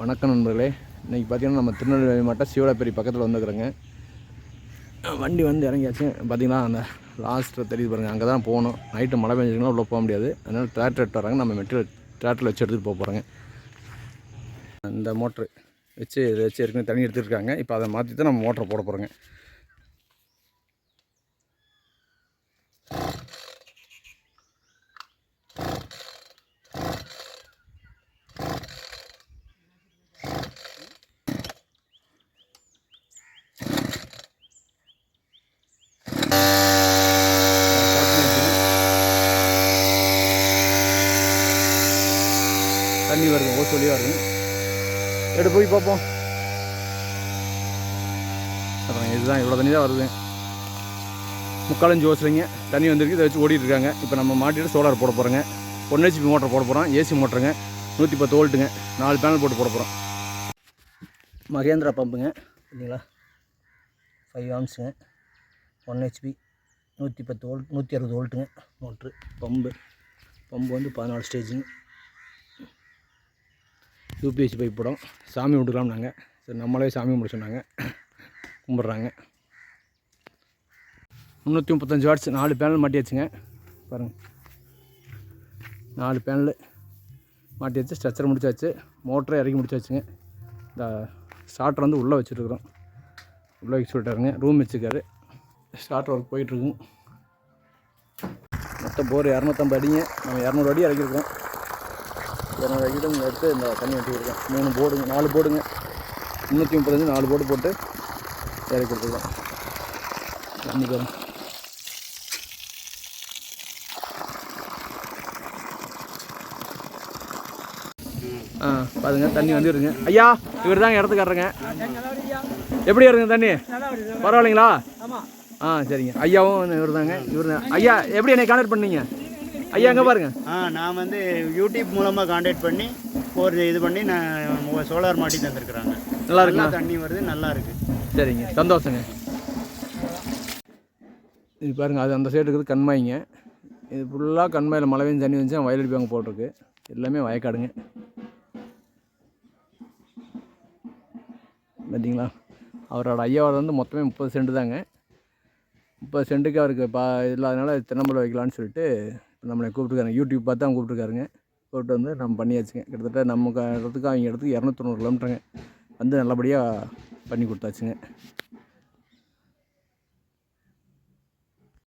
வணக்கம் நண்பர்களே. இன்றைக்கி பார்த்தீங்கன்னா நம்ம திருநெல்வேலி மாவட்டம் சிவலாப்பேரி பக்கத்தில் வந்துக்கிறோங்க வண்டி வந்து இறங்கியாச்சு. பார்த்திங்கன்னா அந்த லாஸ்ட்டில் தெரியுது பாருங்கள் அங்கே தான் போகணும். நைட்டு மழை பெஞ்சிங்கன்னா உள்ளே போக முடியாது. அதனால் டிராக்டர் எடுத்து வராங்க நம்ம மெட்டீரியல் டிராக்டரில் வச்சு எடுத்துகிட்டு போக போகிறோங்க இந்த மோட்ரு வச்சு இதை வச்சு ஏற்கனவே தண்ணி எடுத்துருக்காங்க இப்போ அதை மாற்றி தான் நம்ம மோட்டரை போட போகிறோங்க தண்ணி வருது ஓசு வழியாக வருது. எடுத்து போய் பார்ப்போம். அப்புறம் இதுதான் இவ்வளோ தண்ணி தான் வருது. முக்காலஞ்சு ஓசுலைங்க தண்ணி வந்திருக்கு இதை வச்சு ஓடிட்டு இருக்காங்க இப்போ நம்ம மாட்டிட்டு சோலார் போட போகிறோங்க ஒன் ஹெச்பி மோட்டர் போட போகிறோம் ஏசி மோட்டருங்க நூற்றி பத்து வோல்ட்டுங்க நாலு பேனல் போட்டு போட போகிறோம் மகேந்திரா பம்புங்க இல்லைங்களா? ஃபைவ் ஆம்ஸுங்க ஒன் ஹெச்பி நூற்றி பத்து வோல்ட் நூற்றி அறுபது வோல்ட்டுங்க மோட்ரு பம்பு பம்பு வந்து பதினாலு ஸ்டேஜுங்க யூபிஎஸ்சி பைப் படம் சாமி விட்டுக்கலாம் நாங்கள் சரி நம்மளே சாமி கும்பிட சொன்னாங்க. கும்பிட்றாங்க. முந்நூற்றி முப்பத்தஞ்சு வாட்ஸ் நாலு பேனல் மாட்டியாச்சுங்க. பாருங்கள் நாலு பேனல் மாட்டி வச்சு ஸ்ட்ரக்சர் முடிச்சாச்சு. மோட்டரை இறக்கி முடிச்சாச்சுங்க. இந்த ஸ்டார்டர் வந்து உள்ளே வச்சுருக்குறோம். உள்ளே வச்சு விட்டாருங்க ரூம் வச்சுருக்காரு. ஸ்டார்டர் ஒர்க் போயிட்டுருக்குங்க மொத்தம் போர் இரநூத்தம்பது அடிங்க. நம்ம இரநூறு அடி இறக்கிருக்கிறோம் இரநூறு அடிக்கிட்ட எடுத்து இந்த தண்ணி வச்சுருக்கோம் மூணு போர்டுங்க நாலு போர்டுங்க. முந்நூற்றி முப்பத்தஞ்சு நாலு போர்டு போட்டு இறக்கி கொடுத்துருக்கோம். தண்ணி பாருங்க. ஆ பாருங்க தண்ணி வந்துருங்க ஐயா இவர் தாங்க இடத்துக்காரங்க எப்படி வருங்க தண்ணி? பரவாயில்லைங்களா? ஆ சரிங்க. ஐயாவும் இவர் தாங்க இவர் ஐயா எப்படி என்னை கான்டாக்ட் பண்ணீங்க? ஐயா எங்கே பாருங்க. ஆ நான் வந்து யூடியூப் மூலமாக காண்டாக்ட் பண்ணி போர் இது பண்ணி நான் சோலார் மாட்டி தந்திருக்கிறாங்க. நல்லா நல்லா தண்ணி வருது நல்லா இருக்கு. சரிங்க சந்தோஷங்க. இது பாருங்கள் அது அந்த சைடு இருக்குது கண்மாய்ங்க. இது ஃபுல்லாக கண்மாயில் மழை பெஞ்சு தண்ணி வந்துச்சு வயல் அடிப்பாங்க போட்டிருக்கு. எல்லாமே வயக்காடுங்க. பார்த்தீங்களா அவரோட ஐயாவோட வந்து மொத்தமே முப்பது சென்ட் தாங்க. முப்பது சென்ட்டுக்கு அவருக்கு பா இல்லாதனால தென்னம்பலம் வைக்கலான்னு சொல்லிட்டு நம்மளை கூப்பிட்டுருக்காங்க யூடியூப் பார்த்து அவங்க கூப்பிட்டுருக்காருங்க. கூப்பிட்டு வந்து நம்ம பண்ணியாச்சுங்க. கிட்டத்தட்ட நம்ம இடத்துக்கு அவங்க இடத்துக்கு இரநூத்தொண்ணூறு கிலோமீட்டருங்க வந்து நல்லபடியாக பண்ணி கொடுத்தாச்சுங்க.